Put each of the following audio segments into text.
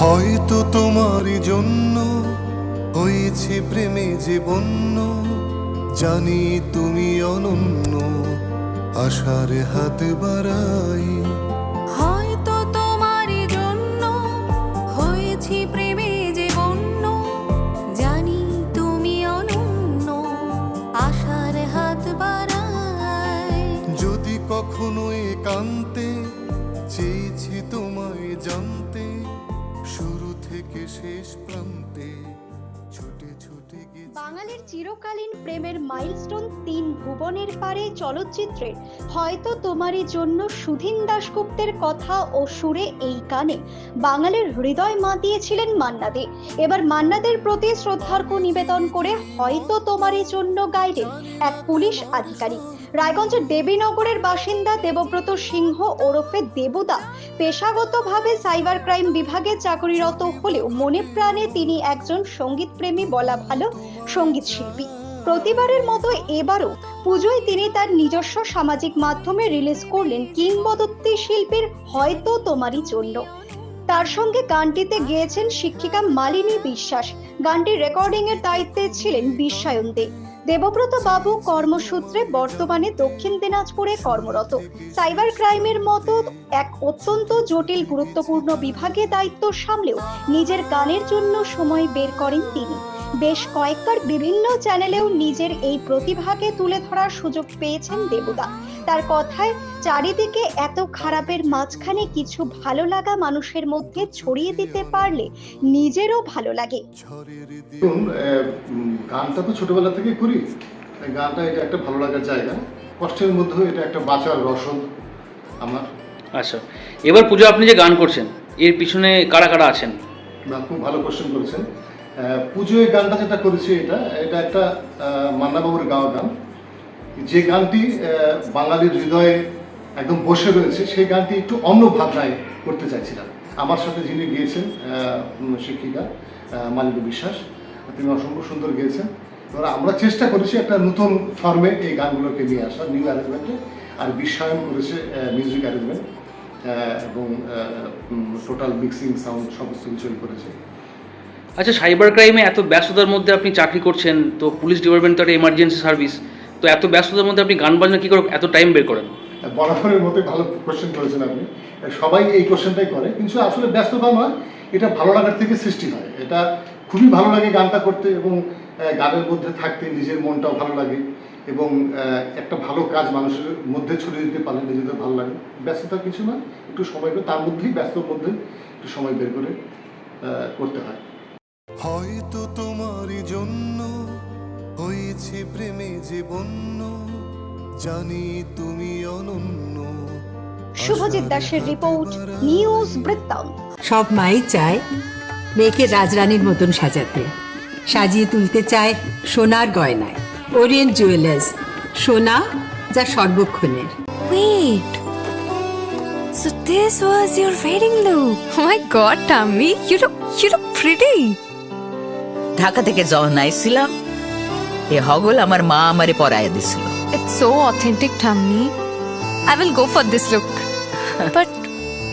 হয়তো তোমারই জন্য হয়েছে প্রেমে যে বন্য। জানি তুমি অনন্য আশার হাত বাড়াই। হয়তো তোমারই জন্য হয়েছি প্রেমে যে বন্য। জানি তুমি অনন্য আশার হাত বাড়াই। যদি কখনো একান্তে চেয়েছি তোমায় জানতে শুরু থেকে শেষ প্রান্তে ছুটে ছুটে গেছি বাঙালির চিরকালীন প্রেমের মাইলস্টোন তিন ভুবনের পারে চলচ্চিত্রে হয়তো তোমারই জন্য সুধীন দাশগুপ্তের কথা ও সুরে এই গানে। বাঙালির হৃদয় মাতিয়েছিলেন মান্না দে এবার মান্নাদের প্রতি শ্রদ্ধার্ঘ নিবেদন করে হয়তো তোমারই জন্য গাইলেন এক পুলিশ আধিকারিক। রায়গঞ্জের দেবীনগরের বাসিন্দা দেবব্রত সিংহ ওরফে দেবদা পেশাগতভাবে সাইবার ক্রাইম বিভাগে চাকরিরত হলেও মনে প্রাণে তিনি একজন সঙ্গীতপ্রেমী বলা ভালো। সংগীত শিল্পী। প্রতিবারের মতো এবারও পুজোয় তিনি তার নিজস্ব সামাজিক মাধ্যমে রিলিজ করলেন কিংবদন্তি শিল্পীর হয়তো তোমারই জন্য। তার সঙ্গে গানটিতে গেয়েছেন শিক্ষিকা মালিনী বিশ্বাস। গানটির রেকর্ডিং এর দায়িত্বে ছিলেন বিশ্বায়ন দে। দেবব্রত বাবু কর্মসূত্রে বর্তমানে দক্ষিণ দিনাজপুরে কর্মরত। সাইবার ক্রাইমের মতো এক অত্যন্ত জটিল, গুরুত্বপূর্ণ বিভাগে দায়িত্ব সামলেও নিজের গানের জন্য সময় বের করেন তিনি। বেশ কয়েকবার বিভিন্ন চ্যানেলেও নিজের এই প্রতিভাকে তুলে ধরার সুযোগ পেয়েছেন দেবদা। তার কথায় চারিদিকে এত খারাপের মাঝখানে কিছু ভালো লাগা মানুষের মধ্যে ছড়িয়ে দিতে পারলে নিজেরও ভালো লাগে। গানটা তো ছোটবেলা থেকে করি। গানটা এটা একটা ভালো লাগার জায়গা। কষ্টের মধ্যেও এটা একটা বাঁচার রসদ আমার। আচ্ছা এবার পুজো আপনি যে গান করছেন এর পিছনে কারা কারা আছেন? খুব ভালো কোশ্চেন করেছেন। পুজোয় গানটা যেটা করেছি এটা এটা একটা মান্নাবাবুর গাওয়া গান। যে গানটি বাঙালির হৃদয়ে একদম বসে রয়েছে, সেই গানটি একটু অন্য ভাবনায় করতে চাইছিলাম। আমার সাথে যিনি গিয়েছেন শিক্ষিকা মালিনী বিশ্বাস, তিনি অসম্ভব সুন্দর গিয়েছেন। এবার আমরা চেষ্টা করেছি একটা নতুন ফর্মে এই গানগুলোকে নিয়ে আসা নিউ অ্যারেঞ্জমেন্টে আর বিশ্বায়ন করেছে মিউজিক অ্যারেঞ্জমেন্ট এবং টোটাল মিক্সিং সাউন্ড সমস্ত কিছুই করেছে। আচ্ছা সাইবার ক্রাইমে এত ব্যস্ততার মধ্যে আপনি চাকরি করছেন, তো পুলিশ ডিপার্টমেন্ট তো একটা এমার্জেন্সি সার্ভিস তো এত ব্যস্ততার মধ্যে আপনি গান বাজনা কী করে, এত টাইম বের করেন? বরাবরের মতোই ভালো কোশ্চেন করেছেন আপনি। সবাই এই কোশ্চেনটাই করে, কিন্তু আসলে ব্যস্ততা নয়, এটা ভালো লাগার থেকে সৃষ্টি হয়। এটা খুবই ভালো লাগে গানটা করতে এবং গানের মধ্যে থাকতে নিজের মনটাও ভালো লাগে এবং একটা ভালো কাজ মানুষের মধ্যে ছড়িয়ে দিতে পারলে নিজেদের ভালো লাগে। ব্যস্ততা কিছু না, একটু সময় করে, তার মধ্যেই, ব্যস্তর মধ্যে একটু সময় বের করে করতে হয়। হয়তো তোমার জন্য হয়েছে প্রেমে যে বন্য জানি তুমি অনন্য শুভজিৎ দাসের রিপোর্ট নিউজ বৃত্তান্ত সব মাই চায় মেয়েকে রাজরানীর মতন সাজাতে সাজিয়ে তুলতে চায় সোনার গয়নায় ওরিয়েন্ট জুয়েলার্স সোনা যা সর্বক্ষণের Wait. So this was your wedding look. Oh my god, Tammy, you look you look pretty. Dhaka থেকে যখন আইছিলাম এ হগল আমার মা আমারে পরায় দিছিল It's so authentic, Tammy. I will go for this look. but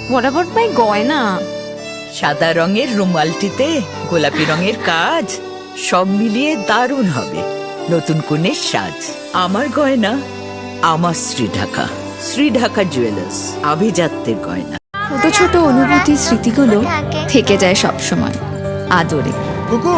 what about my goina? সাদা রঙের রুমালটিতে গোলাপি রঙের কাজ সব মিলিয়ে দারুণ হবে নতুন কনের সাজ আমার গয়না আমার শ্রী ঢাকা শ্রী ঢাকা জুয়েলার্স আভিজাত্যের গয়না ছোট ছোট অনুভূতি স্মৃতিগুলো থেকে যায় সব সময় আদরে কুকু